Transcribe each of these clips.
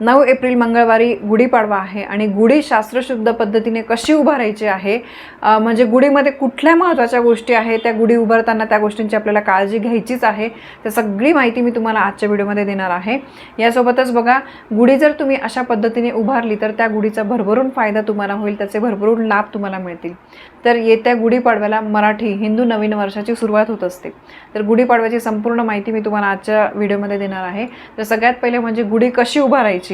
नऊ एप्रिल मंगळवारी गुढीपाडवा आहे आणि गुढी शास्त्रशुद्ध पद्धतीने कशी उभारायची आहे? म्हणजे गुढीमध्ये कुठल्या महत्त्वाच्या गोष्टी आहेत? त्या गुढी उभारताना त्या गोष्टींची आपल्याला काळजी घ्यायचीच आहे. तर सगळी माहिती मी तुम्हाला आजच्या व्हिडिओमध्ये देणार आहे. यासोबतच बघा गुढी जर तुम्ही अशा पद्धतीने उभारली तर त्या गुढीचा भरभरून फायदा तुम्हाला होईल. त्याचे भरभरून लाभ तुम्हाला मिळतील. तर येत्या गुढीपाडव्याला मराठी हिंदू नवीन वर्षाची सुरुवात होत असते. तर गुढीपाडव्याची संपूर्ण माहिती मी तुम्हाला आजच्या व्हिडिओमध्ये देणार आहे. तर सगळ्यात पहिले म्हणजे गुढी कशी उभारायची?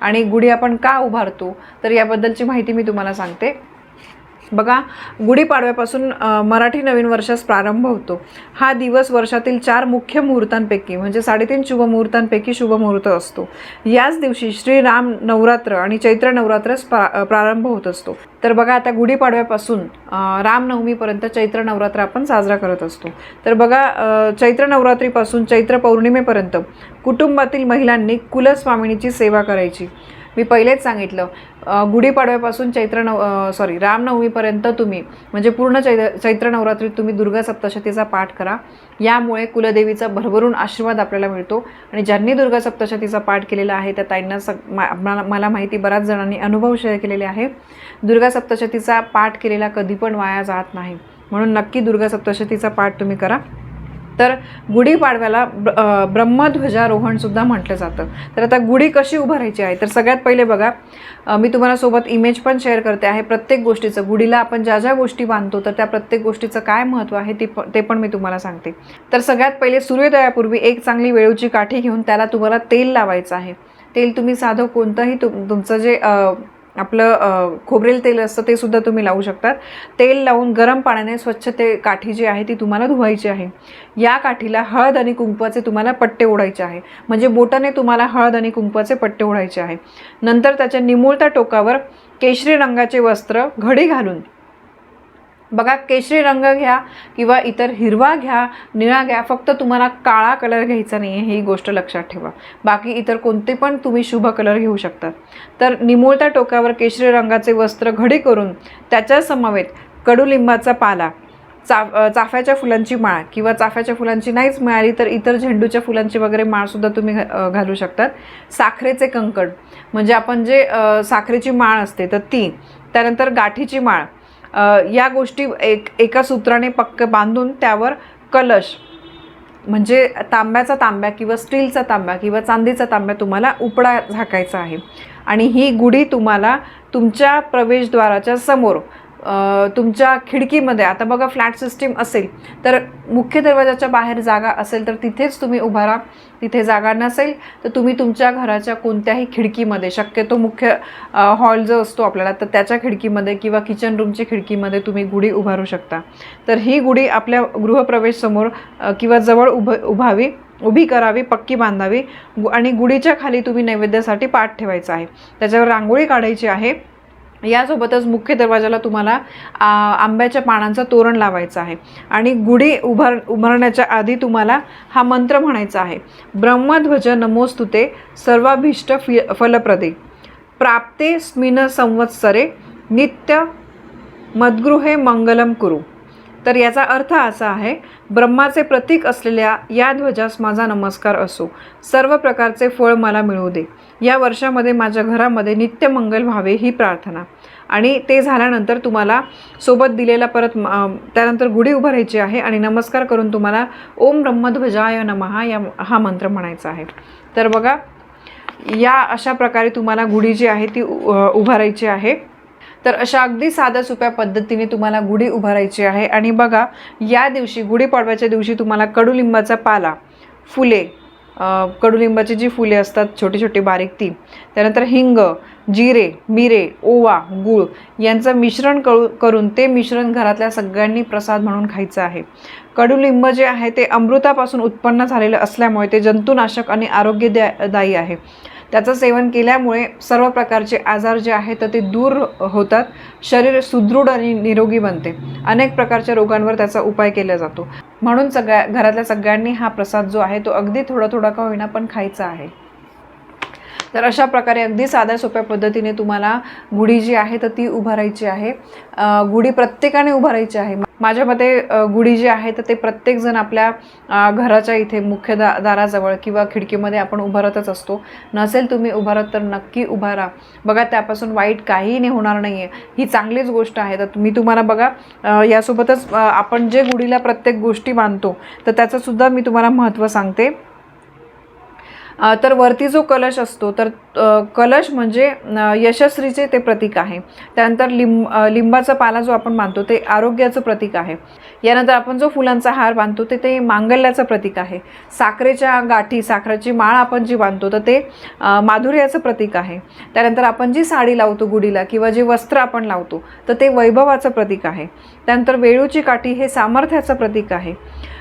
आणि गुढी आपण का उभारतो? तर याबद्दलची माहिती मी तुम्हाला सांगते. बघा गुढीपाडव्यापासून मराठी नवीन वर्षास प्रारंभ होतो. हा दिवस वर्षातील चार मुख्य मुहूर्तांपैकी म्हणजे साडेतीन शुभ मुहूर्तांपैकी शुभ मुहूर्त असतो. याच दिवशी श्रीराम नवरात्र आणि चैत्र नवरात्रस प्रा प्रारंभ होत असतो. तर बघा आता गुढीपाडव्यापासून रामनवमीपर्यंत चैत्र नवरात्र आपण साजरा करत असतो. तर बघा चैत्र नवरात्रीपासून चैत्र पौर्णिमेपर्यंत कुटुंबातील महिलांनी कुलस्वामिनीची सेवा करायची. मी पहिलेच सांगितलं. गुढीपाडव्यापासून चैत्र नव सॉरी रामनवमीपर्यंत तुम्ही म्हणजे पूर्ण चैत्र चैत्र नवरात्रीत तुम्ही दुर्गा सप्तशतीचा पाठ करा. यामुळे कुलदेवीचा भरभरून आशीर्वाद आपल्याला मिळतो. आणि ज्यांनी दुर्गा सप्तशतीचा पाठ केलेला आहे त्या ताईंना सग मा- मला मला माहिती बऱ्याच जणांनी अनुभव शेअर केलेले आहे. दुर्गा सप्तशतीचा पाठ केलेला कधी पण वाया जात नाही. म्हणून नक्की दुर्गा सप्तशतीचा पाठ तुम्ही करा. तर गुढीपाडव्याला ब्र- ब्रह्मध्वजारोहणसुद्धा म्हटलं जातं. तर आता गुढी कशी उभारायची आहे? तर सगळ्यात पहिले बघा मी तुम्हाला सोबत इमेज पण शेअर करते आहे प्रत्येक गोष्टीचं. गुढीला आपण ज्या ज्या गोष्टी बांधतो तर त्या प्रत्येक गोष्टीचं काय महत्त्व आहे ती ते पण मी तुम्हाला सांगते. तर सगळ्यात पहिले सूर्योदयापूर्वी एक चांगली वेळूची काठी घेऊन त्याला तुम्हाला तेल लावायचं आहे. तेल तुम्ही साधं कोणतंही तुम तुमचं जे आपलं खोबरेल तेल असतं ते सुद्धा तुम्ही लावू शकतात. तेल लावून गरम पाण्याने स्वच्छ ते काठी जी आहे ती तुम्हाला धुवायची आहे. या काठीला हळद आणि कुंकवाचे तुम्हाला पट्टे ओढायचे आहे. म्हणजे बोटाने तुम्हाला हळद आणि कुंकवाचे पट्टे ओढायचे आहे. नंतर त्याच्या निमुळत्या टोकावर केशरी रंगाचे वस्त्र घडी घालून बघा केशरी रंग घ्या किंवा इतर हिरवा घ्या निळा घ्या फक्त तुम्हाला काळा कलर घ्यायचा नाही आहे ही गोष्ट लक्षात ठेवा. बाकी इतर कोणते पण तुम्ही शुभ कलर घेऊ शकतात तर निमुळत्या टोकावर केशरी रंगाचे वस्त्र घडी करून त्याच्या समवेत कडुलिंबाचा पाला चा चाफ्याच्या फुलांची माळ किंवा चाफ्याच्या फुलांची नाहीच मिळाली तर इतर झेंडूच्या फुलांची वगैरे माळसुद्धा तुम्ही घ- घालू शकतात. साखरेचे कंकण म्हणजे आपण जे साखरेची माळ असते तर ती. त्यानंतर गाठीची माळ या गोष्टी एक एका सूत्राने पक्क बांधून त्यावर कलश म्हणजे तांब्याचा तांब्या किंवा स्टीलचा तांब्या किंवा चांदीचा तांब्या तुम्हाला उपडा झाकायचा आहे. आणि ही गुढी तुम्हाला तुमच्या प्रवेशद्वाराच्या समोर तुमच्या खिडकीमध्ये आता बघा फ्लॅट सिस्टीम असेल तर मुख्य दरवाजाच्या बाहेर जागा असेल तर तिथेच तुम्ही उभारा तिथे जागा नसेल तर तुम्ही तुमच्या घराच्या कोणत्याही खिडकीमध्ये शक्यतो मुख्य हॉल जो असतो आपल्याला तर त्याच्या खिडकीमध्ये किंवा किचन रूमच्या खिडकीमध्ये तुम्ही गुढी उभारू शकता. तर ही गुढी आपल्या गृहप्रवेशसमोर किंवा जवळ उभ उभावी उभी करावी पक्की बांधावी गु- आणि गुढीच्या खाली तुम्ही नैवेद्यासाठी पाठ ठेवायचा आहे. त्याच्यावर रांगोळी काढायची आहे. यासोबतच मुख्य दरवाजाला तुम्हाला आंब्याच्या पानांचं तोरण लावायचं आहे. आणि गुढी उभार उभारण्याच्या आधी तुम्हाला हा मंत्र म्हणायचा आहे. ब्रह्मध्वज नमोस्तुते सर्वाभीष्ट फि फलप्रदे. प्राप्ते स्मिन संवत्सरे नित्य मद्गृहे मंगलम कुरु. तर याचा अर्थ असा आहे ब्रह्माचे प्रतीक असलेल्या या ध्वजास माझा नमस्कार असो. सर्व प्रकारचे फळ मला मिळू दे. या वर्षामध्ये माझ्या घरामध्ये नित्यमंगल व्हावे ही प्रार्थना. आणि ते झाल्यानंतर तुम्हाला सोबत दिलेला परत त्यानंतर गुढी उभारायची आहे आणि नमस्कार करून तुम्हाला ओम ब्रह्मध्वजाय नमहा या हा मंत्र म्हणायचा आहे. तर बघा या अशा प्रकारे तुम्हाला गुढी जी आहे ती उ- उभारायची आहे. तर अशा अगदी साध्या सोप्या पद्धतीने तुम्हाला गुढी उभारायची आहे. आणि बघा या दिवशी गुढीपाडव्याच्या दिवशी तुम्हाला कडुलिंबाचा पाला फुले कडुलिंबाची जी फुले असतात छोटी छोटी बारीक ती त्यानंतर हिंग जिरे मिरे ओवा गूळ यांचं मिश्रण करू करून ते मिश्रण घरातल्या सगळ्यांनी प्रसाद म्हणून खायचं आहे. कडुलिंब जे आहे ते अमृतापासून उत्पन्न झालेलं असल्यामुळे ते जंतुनाशक आणि आरोग्यदायी आहे. त्याचं सेवन केल्यामुळे सर्व प्रकारचे आजार जे आहेत तर ते दूर होतात. शरीर सुदृढ आणि निरोगी बनते. अनेक प्रकारच्या रोगांवर त्याचा उपाय केला जातो. म्हणून सगळ्या घरातल्या सगळ्यांनी हा प्रसाद जो आहे तो अगदी थोडा थोडा का होईना पण खायचा आहे. तर अशा प्रकारे अगदी साध्या सोप्या पद्धतीने तुम्हाला गुढी जी आहे तर ती उभारायची आहे. गुढी प्रत्येकाने उभारायची आहे. माझ्या मते गुढी जी आहे तर ते प्रत्येकजण आपल्या घराच्या इथे मुख्य दा दाराजवळ किंवा खिडकीमध्ये आपण उभारतच असतो. नसेल तुम्ही उभारत तर नक्की उभारा. बघा त्यापासून वाईट काहीही नाही होणार नाही आहे ही चांगलीच गोष्ट आहे. तर मी तुम्हाला बघा यासोबतच आपण जे गुढीला प्रत्येक गोष्टी मानतो तर त्याचंसुद्धा मी तुम्हाला महत्त्व सांगते. तर वरती जो कलश असतो तर कलश म्हणजे यशस्वीचे ते प्रतीक आहे. त्यानंतर लिंब लिंबाचा पाला जो आपण मानतो ते आरोग्याचं प्रतीक आहे. यानंतर आपण जो फुलांचा हार बांधतो ते ते मांगल्याचं प्रतीक आहे. साखरेच्या गाठी साखरेची माळ आपण जी बांधतो तर ते माधुर्याचं प्रतीक आहे. त्यानंतर आपण जी साडी लावतो गुढीला किंवा जे वस्त्र आपण लावतो तर ते वैभवाचं प्रतीक आहे. त्यानंतर वेळूची काठी हे सामर्थ्याचं प्रतीक आहे.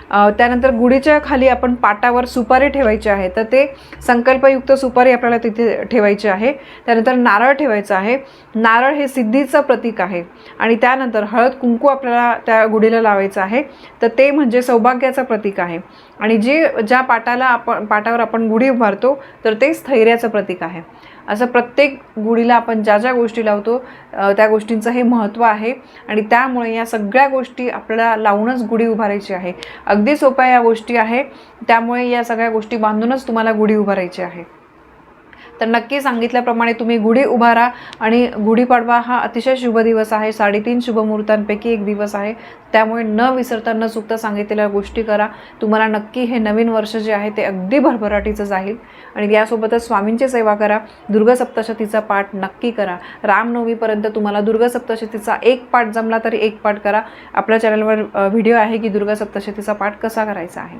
त्यानंतर गुढीच्या खाली आपण पाटावर सुपारी ठेवायची आहे. तर ते संकल्पयुक्त सुपारी आपल्याला तिथे ठेवायची आहे. त्यानंतर नारळ ठेवायचं आहे. नारळ हे सिद्धीचं प्रतीक आहे. आणि त्यानंतर हळद कुंकू आपल्याला त्या गुढीला लावायचं आहे. तर ते म्हणजे सौभाग्याचं प्रतीक आहे. आणि जे ज्या पाटाला आपण पाटावर आपण गुढी उभारतो तर ते स्थैर्याचं प्रतीक आहे. असं प्रत्येक गुढीला आपण ज्या ज्या गोष्टी लावतो त्या गोष्टींचं हे महत्त्व आहे. आणि त्यामुळे या सगळ्या गोष्टी आपल्याला लावूनच गुढी उभारायची आहे. अगदी सोप्या या गोष्टी आहे. त्यामुळे या सगळ्या गोष्टी बांधूनच तुम्हाला गुढी उभारायची आहे. तर नक्की सांगितल्याप्रमाणे तुम्ही गुढी उभारा आणि गुढीपाडवा हा अतिशय शुभ दिवस आहे. साडेतीन शुभमुहूर्तांपैकी एक दिवस आहे. त्यामुळे न विसरता न चुकता सांगितलेल्या गोष्टी करा. तुम्हाला नक्की हे नवीन वर्ष जे आहे ते अगदी भरभराटीचं जाईल. आणि यासोबतच स्वामींची सेवा करा. दुर्गा सप्तशतीचा पाठ नक्की करा. रामनवमीपर्यंत तुम्हाला दुर्गा सप्तशतीचा एक पाठ जमला तरी एक पाठ करा. आपल्या चॅनलवर व्हिडिओ आहे की दुर्गा सप्तशतीचा पाठ कसा करायचा आहे?